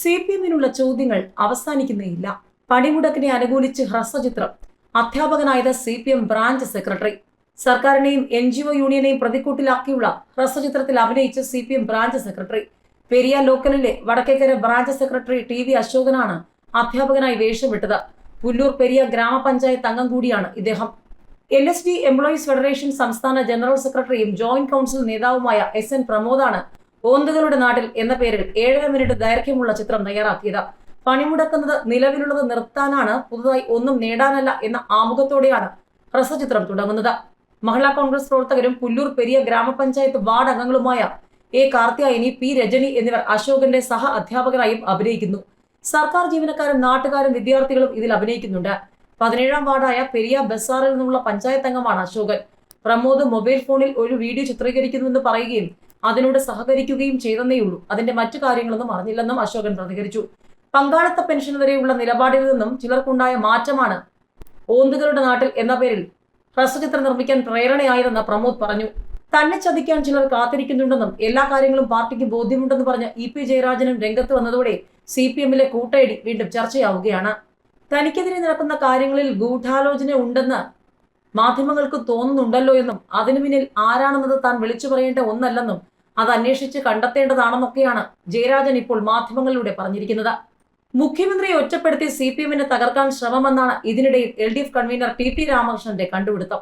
C P എമ്മിനുള്ള ചോദ്യങ്ങൾ അവസാനിക്കുന്നേയില്ല. പണിമുടക്കിനെ അനുകൂലിച്ച് ഹ്രസ്വചിത്രം. അധ്യാപകനായത് C P M branch secretary. സർക്കാരിനെയും എൻ ജി ഒ യൂണിയനെയും പ്രതിക്കൂട്ടിലാക്കിയുള്ള ഹ്രസ്വചിത്രത്തിൽ അഭിനയിച്ച C P M branch secretary. Periya ലോക്കലിലെ Vadakkekara branch secretary T V അശോകനാണ് അധ്യാപകനായി വേഷമിട്ടത്. പുല്ലൂർ പെരിയ ഗ്രാമപഞ്ചായത്ത് അംഗം കൂടിയാണ് ഇദ്ദേഹം. L S D employees federation സംസ്ഥാന ജനറൽ സെക്രട്ടറിയും ജോയിന്റ് കൗൺസിൽ നേതാവുമായ എസ് എൻ പ്രമോദാണ് ഓന്തുകളുടെ നാട്ടിൽ എന്ന പേരിൽ ഏഴര മിനിറ്റ് ദൈർഘ്യമുള്ള ചിത്രം തയ്യാറാക്കിയത്. പണിമുടക്കുന്നത് നിലവിലുള്ളത് നിർത്താനാണ് പുതുതായി ഒന്നും നേടാനല്ല എന്ന ആമുഖത്തോടെയാണ് ഹ്രസ്വചിത്രം തുടങ്ങുന്നത്. മഹിളാ കോൺഗ്രസ് പ്രവർത്തകരും പുല്ലൂർ പെരിയ ഗ്രാമപഞ്ചായത്ത് വാർഡ് അംഗങ്ങളുമായ എ കാർത്തിയായനി പി രജനി എന്നിവർ അശോകന്റെ സഹ അധ്യാപകരായും അഭിനയിക്കുന്നു. സർക്കാർ ജീവനക്കാരും നാട്ടുകാരും വിദ്യാർത്ഥികളും ഇതിൽ അഭിനയിക്കുന്നുണ്ട്. പതിനേഴാം വാർഡായ പെരിയ ബസാറിൽ നിന്നുള്ള പഞ്ചായത്ത് അംഗമാണ് അശോകൻ. പ്രമോദ് മൊബൈൽ ഫോണിൽ ഒരു വീഡിയോ ചിത്രീകരിക്കുന്നുവെന്ന് പറയുകയും അതിനോട് സഹകരിക്കുകയും ചെയ്തെന്നേ ഉള്ളൂ. അതിന്റെ മറ്റു കാര്യങ്ങളൊന്നും അറിഞ്ഞില്ലെന്നും അശോകൻ പ്രതികരിച്ചു. പങ്കാളിത്ത പെൻഷൻ വരെയുള്ള നിലപാടിൽ നിന്നും ചിലർക്കുണ്ടായ മാറ്റമാണ് ഓന്തുകളുടെ നാട്ടിൽ എന്ന പേരിൽ ഹ്രസ്വചിത്രം നിർമ്മിക്കാൻ പ്രേരണയായതെന്ന് പ്രമോദ് പറഞ്ഞു. തന്നെ ചതിക്കാൻ ചിലർ കാത്തിരിക്കുന്നുണ്ടെന്നും എല്ലാ കാര്യങ്ങളും പാർട്ടിക്ക് ബോധ്യമുണ്ടെന്ന് പറഞ്ഞ ഇ പി ജയരാജനും രംഗത്ത് വന്നതോടെ സി പി എമ്മിലെ കൂട്ടയടി വീണ്ടും ചർച്ചയാവുകയാണ്. തനിക്കെതിരെ നടക്കുന്ന കാര്യങ്ങളിൽ ഗൂഢാലോചന ഉണ്ടെന്ന് മാധ്യമങ്ങൾക്ക് തോന്നുന്നുണ്ടല്ലോ എന്നും അതിനു പിന്നിൽ ആരാണെന്നത് താൻ വിളിച്ചു പറയേണ്ട ഒന്നല്ലെന്നും അത് അന്വേഷിച്ച് കണ്ടെത്തേണ്ടതാണെന്നൊക്കെയാണ് ജയരാജൻ ഇപ്പോൾ മാധ്യമങ്ങളിലൂടെ പറഞ്ഞിരിക്കുന്നത്. മുഖ്യമന്ത്രിയെ ഒറ്റപ്പെടുത്തി സി പി എമ്മിനെ തകർക്കാൻ ശ്രമമെന്നാണ് ഇതിനിടയിൽ L D F convener T P രാമകൃഷ്ണന്റെ കണ്ടുപിടുത്തം.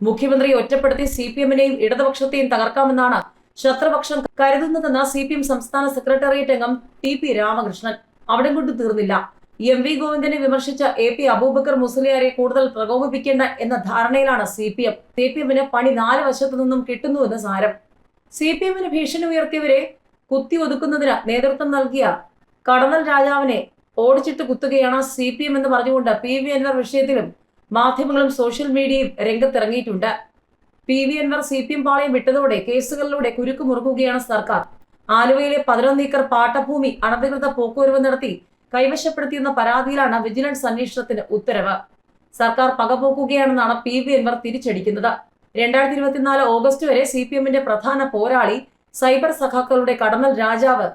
മുഖ്യമന്ത്രിയെ ഒറ്റപ്പെടുത്തി സി പി എമ്മിനെയും ഇടതുപക്ഷത്തെയും തകർക്കാമെന്നാണ് ശത്രുപക്ഷം കരുതുന്നതെന്ന് സി പി എം സംസ്ഥാന സെക്രട്ടേറിയറ്റ് അംഗം ടി പി രാമകൃഷ്ണൻ. അവിടെ കൊണ്ട് തീർന്നില്ല. എം വി ഗോവിന്ദനെ വിമർശിച്ച എ പി അബൂബക്കർ മുസ്ലിയാരെ കൂടുതൽ പ്രകോപിപ്പിക്കേണ്ട എന്ന ധാരണയിലാണ് C P M. C P എമ്മിന് പണി നാല് വശത്തു നിന്നും കിട്ടുന്നുവെന്ന് സാരം. സി പി എമ്മിന് ഭീഷണി ഉയർത്തിയവരെ കുത്തി ഒതുക്കുന്നതിന് നേതൃത്വം നൽകിയ കടന്നൽ രാജാവിനെ ഓടിച്ചിട്ട് കുത്തുകയാണ് സി പി എം എന്ന് പറഞ്ഞുകൊണ്ട് പി വി അൻവർ വിഷയത്തിലും മാധ്യമങ്ങളും സോഷ്യൽ മീഡിയയും രംഗത്തിറങ്ങിയിട്ടുണ്ട്. P V Anvar C P M പാളയം വിട്ടതോടെ കേസുകളിലൂടെ കുരുക്ക് മുറുകുകയാണ് സർക്കാർ. ആലുവയിലെ പതിനൊന്ന് ഏക്കർ പാട്ടഭൂമി അനധികൃത പോക്കുവരവ് നടത്തി കൈവശപ്പെടുത്തിയെന്ന പരാതിയിലാണ് വിജിലൻസ് അന്വേഷണത്തിന് ഉത്തരവ്. സർക്കാർ പകപോക്കുകയാണെന്നാണ് പി വി അൻവർ തിരിച്ചടിക്കുന്നത്. രണ്ടായിരത്തി ഇരുപത്തിനാല് ഓഗസ്റ്റ് വരെ സി പി എമ്മിന്റെ പ്രധാന പോരാളി സൈബർ സഖാക്കളുടെ കടന്നൽ രാജാവ്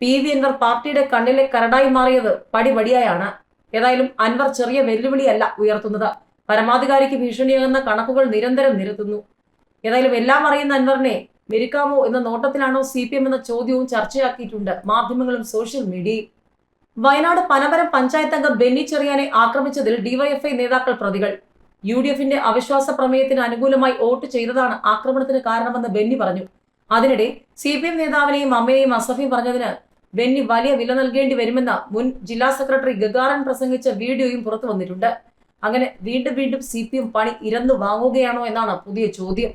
പി വി അൻവർ പാർട്ടിയുടെ കണ്ണിലെ കരടായി മാറിയത് പടിപടിയായാണ്. ഏതായാലും അൻവർ ചെറിയ വെല്ലുവിളിയല്ല ഉയർത്തുന്നത്. പരമാധികാരിക്ക് ഭീഷണിയാകുന്ന കണക്കുകൾ നിരന്തരം നിരത്തുന്നു. ഏതായാലും എല്ലാം അറിയുന്ന അൻവറിനെ മെരുക്കാമോ എന്ന നോട്ടത്തിലാണോ സി പി എം എന്ന ചോദ്യവും ചർച്ചയാക്കിയിട്ടുണ്ട് മാധ്യമങ്ങളും സോഷ്യൽ മീഡിയയും. വയനാട് പനമരം പഞ്ചായത്ത് അംഗം ബെന്നി ചെറിയാനെ ആക്രമിച്ചതിൽ ഡിവൈഎഫ്ഐ നേതാക്കൾ പ്രതികൾ. യു ഡി എഫിന്റെ അവിശ്വാസ പ്രമേയത്തിന് അനുകൂലമായി വോട്ട് ചെയ്തതാണ് ആക്രമണത്തിന് കാരണമെന്ന് ബെന്നി പറഞ്ഞു. അതിനിടെ സി പി എം നേതാവിനെയും അമ്മയെയും അസഫിയും പറഞ്ഞതിന് ബെന്നി വലിയ വില നൽകേണ്ടി വരുമെന്ന മുൻ ജില്ലാ സെക്രട്ടറി ഗഗാറൻ പ്രസംഗിച്ച വീഡിയോയും പുറത്തു വന്നിട്ടുണ്ട്. അങ്ങനെ വീണ്ടും വീണ്ടും സി പണി ഇരന്നു വാങ്ങുകയാണോ എന്നാണ് പുതിയ ചോദ്യം.